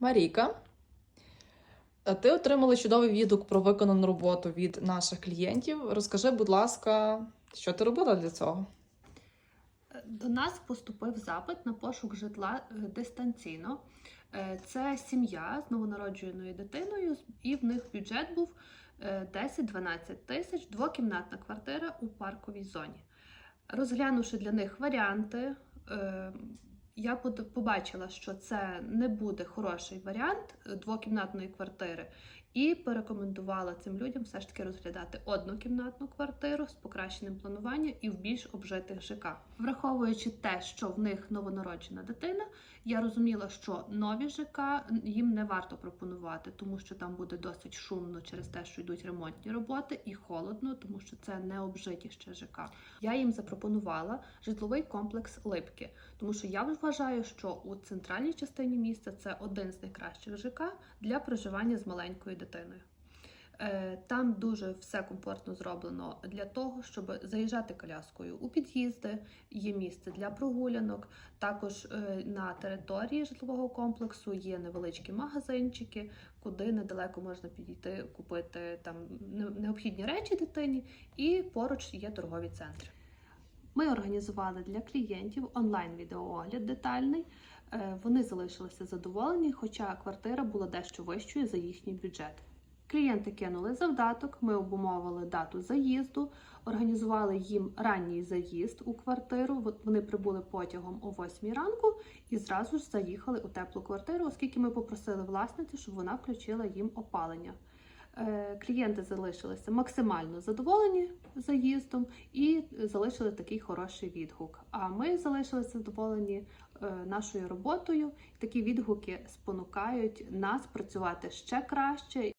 Маріка, е, ти отримала чудовий відгук про виконану роботу від наших клієнтів. Розкажи, будь ласка, що ти робила для цього? До нас поступив запит на пошук житла е, дистанційно. Е, Це сім'я з новонародженою дитиною, і в них бюджет був е, 10-12 тисяч, двокімнатна квартира у парковій зоні. Розглянувши для них варіанти, я побачила, що це не буде хороший варіант е, двокімнатної квартири, і порекомендувала цим людям все ж таки розглядати однокімнатну квартиру з покращеним плануванням і в більш обжитих ЖК. Враховуючи те, що в них новонароджена дитина, я розуміла, що нові ЖК їм не варто пропонувати, тому що там буде досить шумно через те, що йдуть ремонтні роботи, і холодно, тому що це не обжиті ще ЖК. Я їм запропонувала житловий комплекс Липки, тому що я вважаю, що у центральній частині міста це один з найкращих ЖК для проживання з маленькою дитиною. Е, Там дуже все комфортно зроблено для того, щоб заїжджати коляскою у під'їзди, є місце для прогулянок. Також е, на території житлового комплексу є невеличкі магазинчики, куди недалеко можна підійти, купити там необхідні речі дитині, і поруч є торгові центри. Ми організували для клієнтів онлайн-відеоогляд детальний. Е, Вони залишилися задоволені, хоча квартира була дещо вищою за їхній бюджет. Клієнти кинули завдаток, ми обумовили дату заїзду, організували їм ранній заїзд у квартиру. Вони прибули потягом о 8 ранку і зразу ж заїхали у теплу квартиру, оскільки ми попросили власницю, щоб вона включила їм опалення. Е, Клієнти залишилися максимально задоволені заїздом і залишили такий хороший відгук. А ми залишилися задоволені е, нашою роботою. Такі відгуки спонукають нас працювати ще краще